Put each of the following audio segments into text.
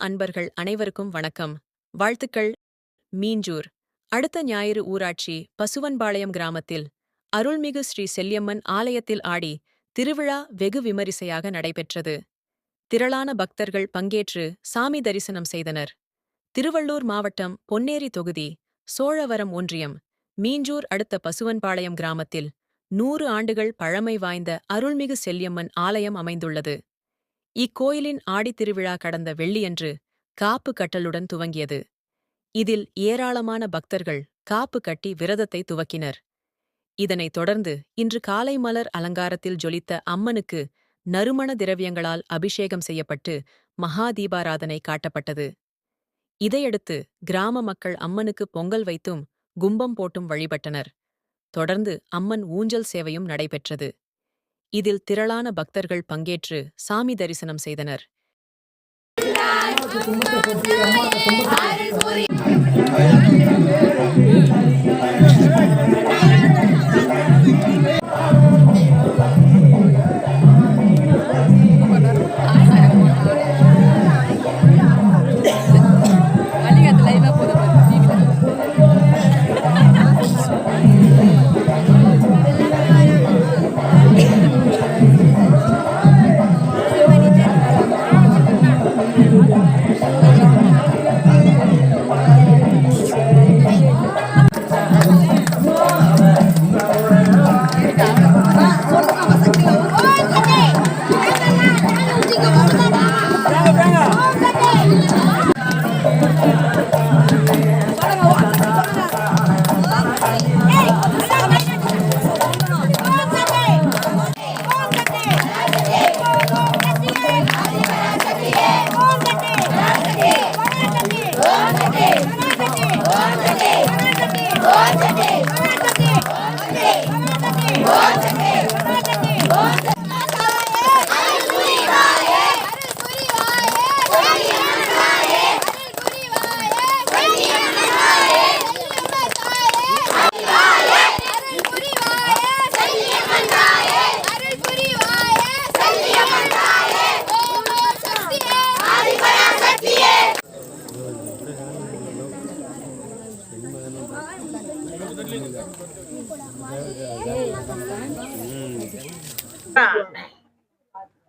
அன்பர்கள் அனைவருக்கும் வணக்கம். வாழ்த்துக்கள் மீஞ்சூர். அடுத்த ஞாயிறு ஊராட்சி பசுவன்பாளையம் கிராமத்தில் அருள்மிகு ஸ்ரீ செல்லியம்மன் ஆலயத்தில் ஆடி திருவிழா வெகு விமரிசையாக நடைபெற்றது. திரளான பக்தர்கள் பங்கேற்று சாமி தரிசனம் செய்தனர். திருவள்ளூர் மாவட்டம் பொன்னேரி தொகுதி சோழவரம் ஒன்றியம் மீஞ்சூர் அடுத்த பசுவன்பாளையம் கிராமத்தில் நூறு ஆண்டுகள் பழமை வாய்ந்த அருள்மிகு செல்லியம்மன் ஆலயம் அமைந்துள்ளது. இக்கோயிலின் ஆடித்திருவிழா கடந்த வெள்ளியன்று காப்பு கட்டலுடன் துவங்கியது. இதில் ஏராளமான பக்தர்கள் காப்பு கட்டி விரதத்தை துவக்கினர். இதனைத் தொடர்ந்து இன்று காலை மலர் அலங்காரத்தில் ஜொலித்த அம்மனுக்கு நறுமண திரவியங்களால் அபிஷேகம் செய்யப்பட்டு மகா தீபாராதனை காட்டப்பட்டது. இதையடுத்து கிராம மக்கள் அம்மனுக்கு பொங்கல் வைத்தும் கும்பம் போட்டும் வழிபட்டனர். தொடர்ந்து அம்மன் ஊஞ்சல் சேவையும் நடைபெற்றது. இதில் திரளான பக்தர்கள் பங்கேற்று சாமி தரிசனம் செய்தனர்.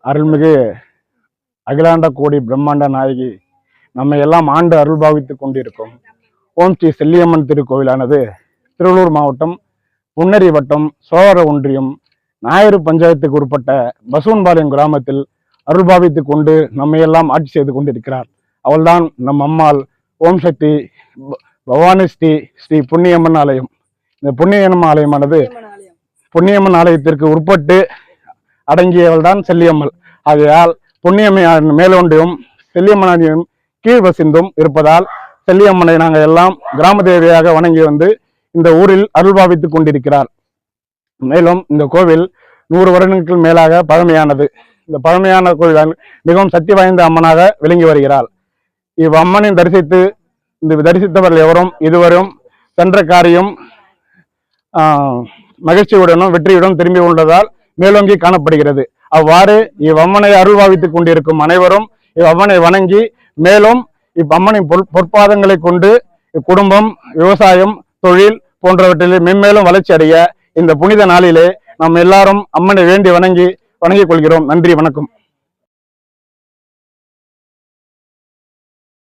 அருள்மிகு அகிலாண்ட கோடி பிரம்மாண்ட நாயகி நம்ம எல்லாம் ஆண்டு அருள் பாவித்துக் கொண்டிருக்கும் ஓம் ஸ்ரீ செல்லியம்மன் திருக்கோவிலானது திருவள்ளூர் மாவட்டம் புன்னரி வட்டம் சோழர ஒன்றியம் நாயரு பஞ்சாயத்துக்கு உட்பட்ட பசுவன்பாளையம் கிராமத்தில் அருள் பாவித்துக் கொண்டு நம்மையெல்லாம் ஆட்சி செய்து கொண்டிருக்கிறார். அவள்தான் நம் அம்மாள். ஓம் சக்தி பவானி ஸ்ரீ ஸ்ரீ புண்ணியம்மன் ஆலயம். இந்த புண்ணியம்மன் ஆலயமானது புண்ணியம்மன் ஆலயத்திற்கு உட்பட்டு அடங்கியவள் தான் செல்லியம்மல். ஆகையால் புண்ணியம்மையாரின் மேலோண்டியும் செல்லியம்மனின் கீழ் வசிந்தும் இருப்பதால் செல்லியம்மனை நாங்கள் எல்லாம் கிராம தேவியாக வணங்கி வந்து இந்த ஊரில் அருள்பாவித்துக் கொண்டிருக்கிறார். மேலும் இந்த கோவில் நூறு வருடங்களுக்கு மேலாக பழமையானது. இந்த பழமையான கோவில் மிகவும் சக்தி வாய்ந்த அம்மனாக விளங்கி வருகிறாள். இவ்வம்மனை தரிசித்து இந்த தரிசித்தவர்கள் எவரும் இதுவரும் சென்ற காரியம் மகிழ்ச்சியுடனும் வெற்றியுடன் திரும்பி உள்ளதால் மேலோங்கி காணப்படுகிறது. அவ்வாறு இவ்வம்மனை அருள்வாவித்துக் கொண்டிருக்கும் அனைவரும் இவ்வம்மனை வணங்கி மேலும் இவ்வம்மனின் பொற் பொற்பாதங்களை கொண்டு இக்குடும்பம் விவசாயம் தொழில் போன்றவற்றில் மென்மேலும் வளர்ச்சி அடைய இந்த புனித நாளிலே நாம் எல்லாரும் அம்மனை வேண்டி வணங்கி வணங்கிக் கொள்கிறோம். நன்றி வணக்கம்.